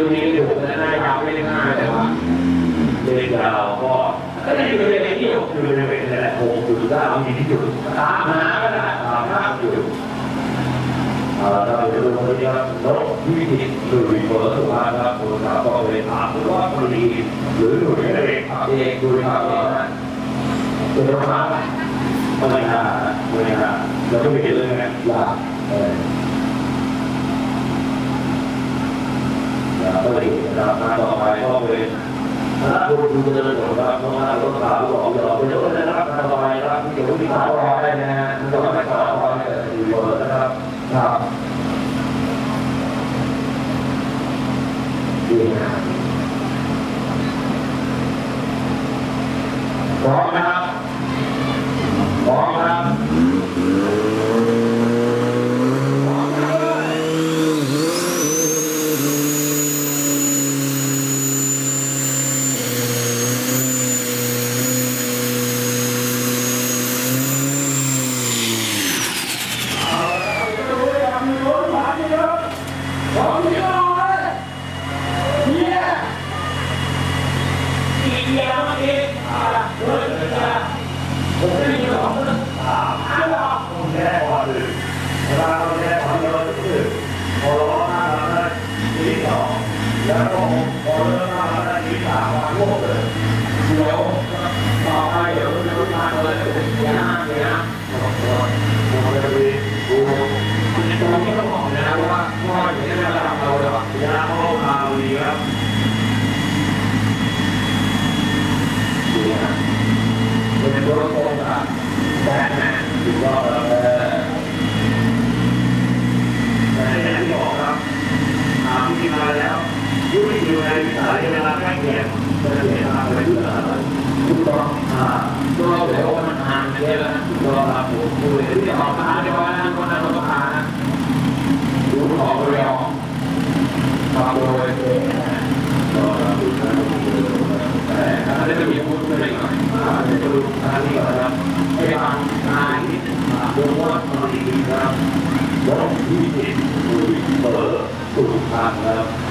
โอ้ยตัวนี้เลขหกนะน่ายาวไม่ได้ง่ายเลยว่ะเลขยาก็ก็ได้อยู่ในเลขที่หกอยู่ในเวทนี่แหละหกจุดเก้ามีที่จุดตามหาก็ได้ตามภาอยู่เราจะดูตรงนี้ครับนกวิธีหรือเบอร์สุภาพครับคุณครับก็เลยถามว่าบุรีหรือหน่วยเอกครับเอกดูครับเอกนะคุณครับไม่น่าไม่น่าเราก็ไม่เห็นเลยไงลาเออ ก็เลยนะครับมาต่อไปก็เป็นถ้าคุณดูจะเลยบอกว่าน้องอาต้องถามหลอกหลอกไปเยอะเลยนะครับต่อไปนะครับเดี๋ยวมีข่าวรอได้นะฮะจะไม่ต่อไปอยู่เบอร์นะครับครับดีนะพร้อมไหมครับพร้อมครับแค่ก่อนอื่นเวลาเราแค่ก่อนเราจะคือพอร้องมาแล้วทีสอง แล้วพอเริ่มมาแล้วทีสามมาพวกเลยเดี๋ยวต่อไปเดี๋ยวจะรู้ทางเลยเดี๋ยวนะเดี๋ยวนะ มันจะมีดู ตรงนี้ต้องบอกนะว่าพ่ออยู่ในระดับเราเลยว่ะ ยาเข้ามาดีครับดีนะเป็นตัวตรงอะแบทแมนถือว่าเออแต่อย่างที่บอกครับถามที่มาแล้วยุ่งอยู่ในวิสัยเวลาใกล้เคียงจะเห็นอะไรเพื่ออะไรถูกต้องอ่า ก็เดี๋ยว มันห่างกั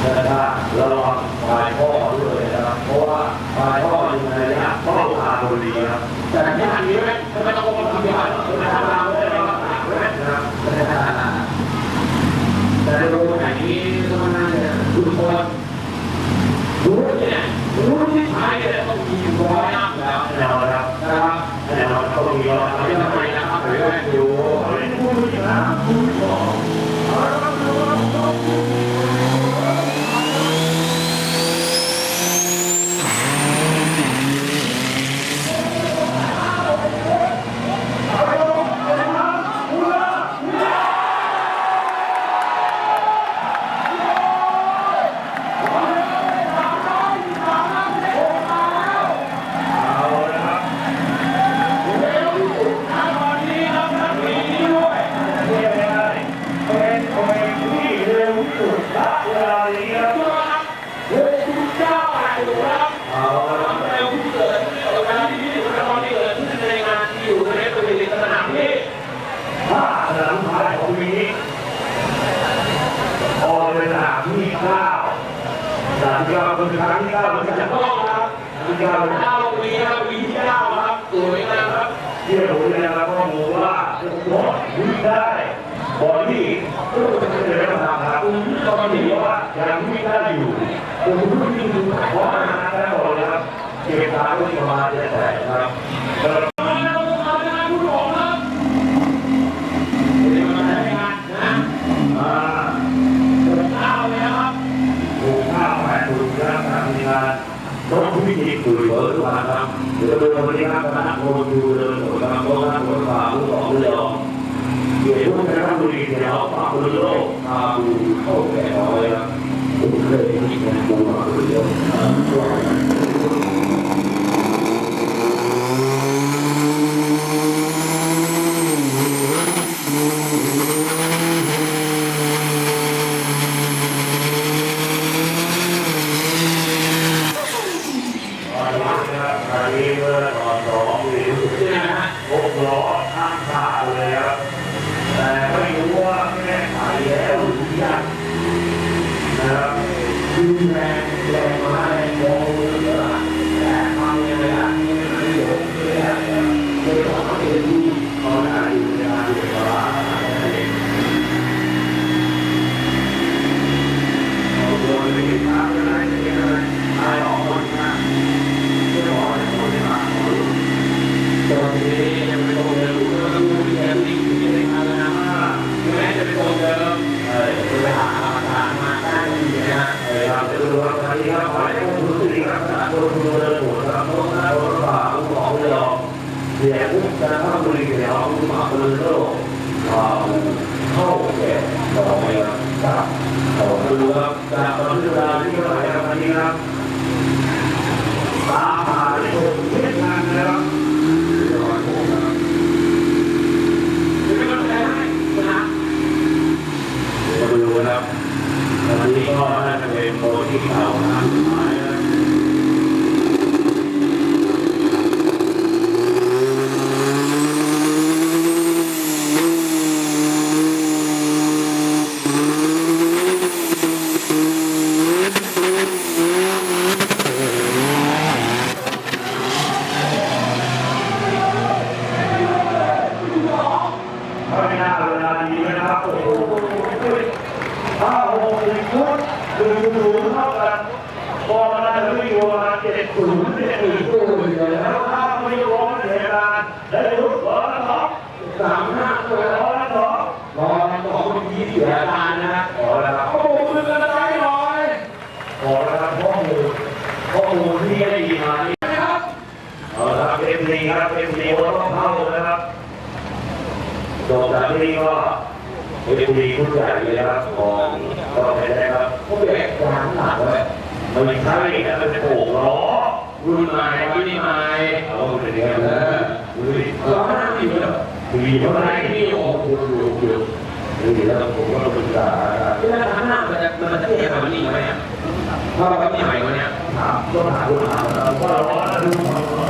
นเยอะแล้วนะก็ครับผมคุยที่ออกมาเดี๋ยววันนั้นวันนั้นเราก็พานะดูขอไปแล้วมาโดยก็รับดูนะแต่ถ้าได้จะมีพูดอะไรหน่อยถ้าจะดูทางนี้ก่อนครับไปฟังงานนิดดูว่ามันดีครับรถที่ติดคุยเปิดสุดทางครับแต่ถ้าระวังปลายท่อด้วยนะครับ เพราะว่าปลายท่ออยู่ในระยะต้องทางบุรีครับแต่ที่ทางนี้ไม่ไม่ต้องมาทำที่บ้านไม่ทำเราไม่ได้มานะครับแต่ดูไหนนี้ก็มันน่าจะทุกคนรู้เนี่ยรู้ที่ท้ายเนี่ยต้องมีร้อยน้ำแล้วแนวนะครับนะครับแนวต้องมีรถไม่ทำไมนะครับหรือว่าดูไม่พูดนะพูดบอก ที่เก้าเป็นที่เราเรียนแล้วก็รู้ว่าบอลวิ่งได้บอลที่จะได้มาครับก็ถือว่ายังวิ่งได้อยู่เพราะมันนานแล้วนะครับเกมตาก็ประมาณจะแตกนะครับ คนดูเรื่องผลกำลัลฝ่มเดลโลกดูเมเด้ยิมเดี เวลาดีนะครับโอ้โหห้าหกหนึ่งชุดหนึ่งศูนย์เท่ากันพอมาได้ไม่อยู่มาเจ็ดศูนย์เจ็ดศูนย์ยวแล้วถ้าไม่ร้องเหตุการได้รุดหัวสองสามห้าตัว จบจากที่นี่ก็เอฟดีผู้ใหญ่เลยนะครับของกอเป็นนะครับผู้แบกจานหลักเลยมันไม่ใช่นะเป็นโขกล้อรุ่นใหม่รุ่นใหม่เอาไปเรียนนะรุ่นล้อหน้าดีเลยดีเท่าไรที่โอ้โหดูดูดูดีแล้วผมก็ปรึกษาเวลาทำหน้ามันจะมันจะเท่แบบนี้ไหมถ้าแบบนี้ใหม่กว่านี้ถามก็ถามลูกค้าว่าร้อนนะทุกคน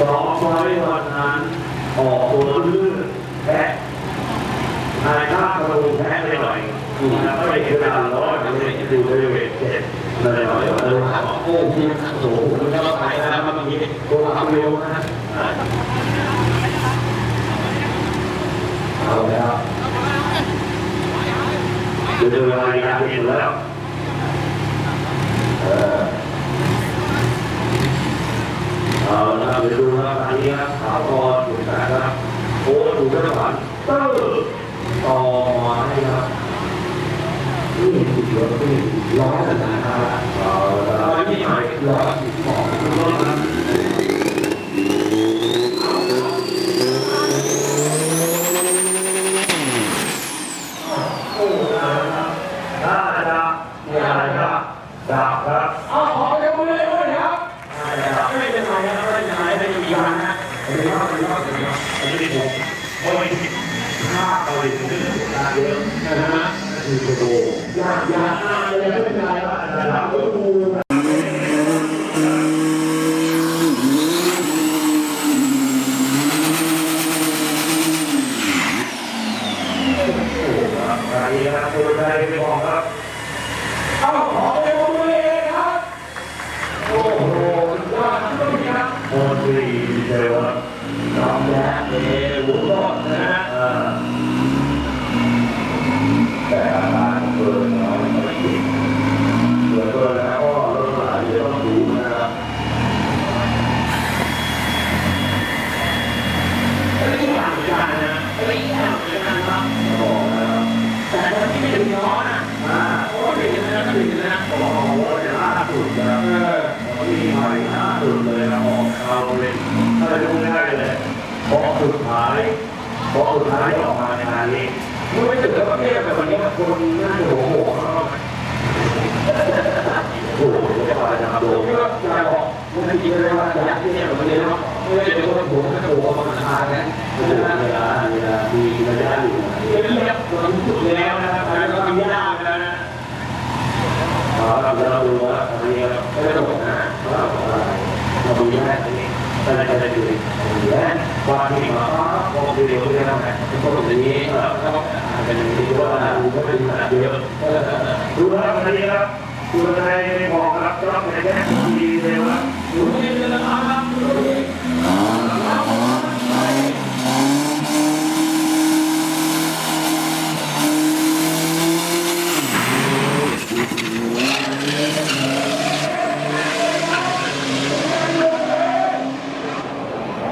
สองร้อยวันนั้นออกตัวลื่นแพ้นายข้าประตูแพ้ไปหน่อยอยู่นะก็เลยเวลาร้อยมันเลยอยู่บริเวณเจ็ดนั่นเลยหน่อยเออโอ้ที่สูงมันก็ไปนะมันมีตัวความเร็วนะเอาแล้วจะดูอะไรกันอีกแล้ว นะครับโดผมก็อยากบอกมันจริงเลยว่าอยากที่เนี่ยแบบนี้เนาะไม่ได้เป็นคนหัวกระโดดมาทานนะเวลาเวลาเวลามีระยะอยู่เรียบจนสุดแล้วนะครับแล้วก็มีหน้าไปแล้วนะครับเราดูว่าอันนี้ครับไม่ได้บอกนะเราดูแค่นี้แต่ในใจดูและว่าที่มาก็คือเดียวกันนะเป็นคนแบบนี้แล้วก็เป็นอย่างนี้ดูว่ว่าดูก็เป็นขนาดเยอะดูครับอันะครับ คุณนายบอกรับรับในแง่ดีเลยว่า อยู่ที่นี่นะครับอยู่ที่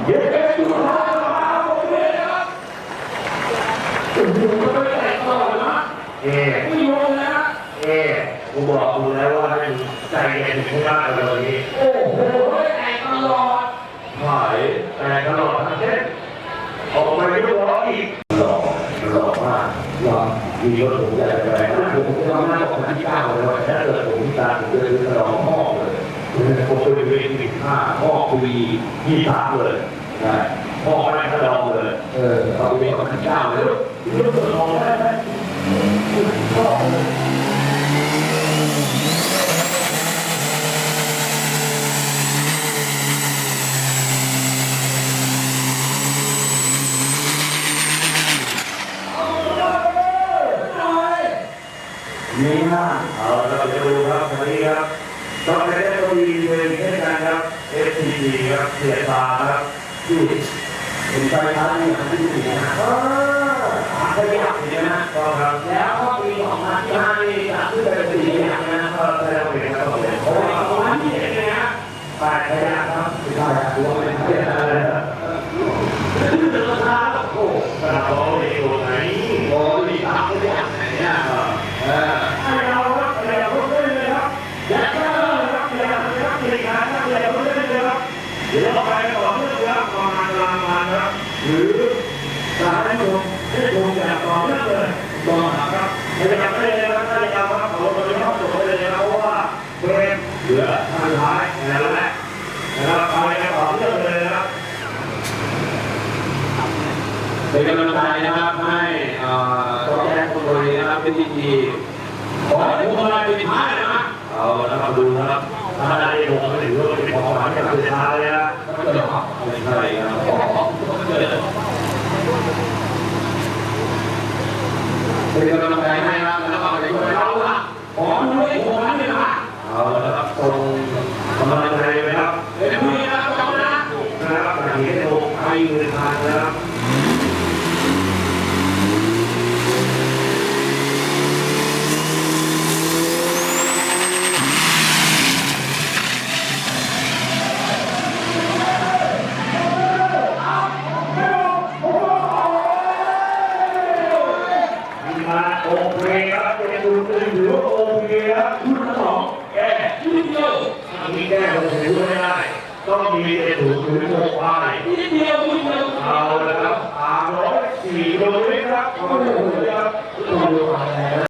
เย้ อยู่ที่มาโอเคนะครับโอ้โหไม่ได้แต่งต่อนะ เอ๊ ไม่ยอมนะ เอ๊กูบอกคุณแล้วว่าให้ใจ เย็นข้างล่างเลยนี้โอ้โหแต่งตลอดหายแต่ตลอดทั้งเส้นออกมาไม่ร้องอีกหล่อหล่อมากหล่อมีรถผมใหญ่ไปผมจะทำหน้าของที่เก้าเลยถ้าเกิดผมตาผมจะซื้อกระดองหม้อเลยผมไปเรียนสิบห้าหม้อคุยยี่สามเลยนะห้องแม่กระดองเลยเออเอาไปเป็นขอาพันเก้าเลยรถกระดองได้ไหม นี่นะ เอาเราจะดูครับ วันนี้ครับตอนนี้ก็มีเพลงเช่นกันครับ FTP ครับเสียตาครับที่เป็นไฟฟ้าที่ทำที่สี่นะเออหาได้ยากเลยนะก็ครับ แล้วก็ปีสองพันที่ห้านี่จะขึ้นไปเป็นสี่ เหลือสุดท้ายนั่นแหละนะครับไปกันต่อเนื่องเลยนะครับเป็นกำลังใจนะครับให้ตัวแทนคนบรินะครับเป็นดีดีขอให้ทุกคนได้เป็นท้ายนะครับเอาละครับดูนะครับถ้าได้ผมก็ถือว่าเป็นของขวัญจากสุดท้ายนะเกิดไม่ใช่ครับเป็นกำลังใจให้ครับแล้วก็จช่วยเราละขอด้วยผมนั่นเลย มีแก้วถือไม่ได้ ต้องมีไอ้ถุถือโมพายนิดเดียวนิดเดียวเอาละครับสามร้อยสี่ร้อยครับขอบคุณครับขอบคุครับ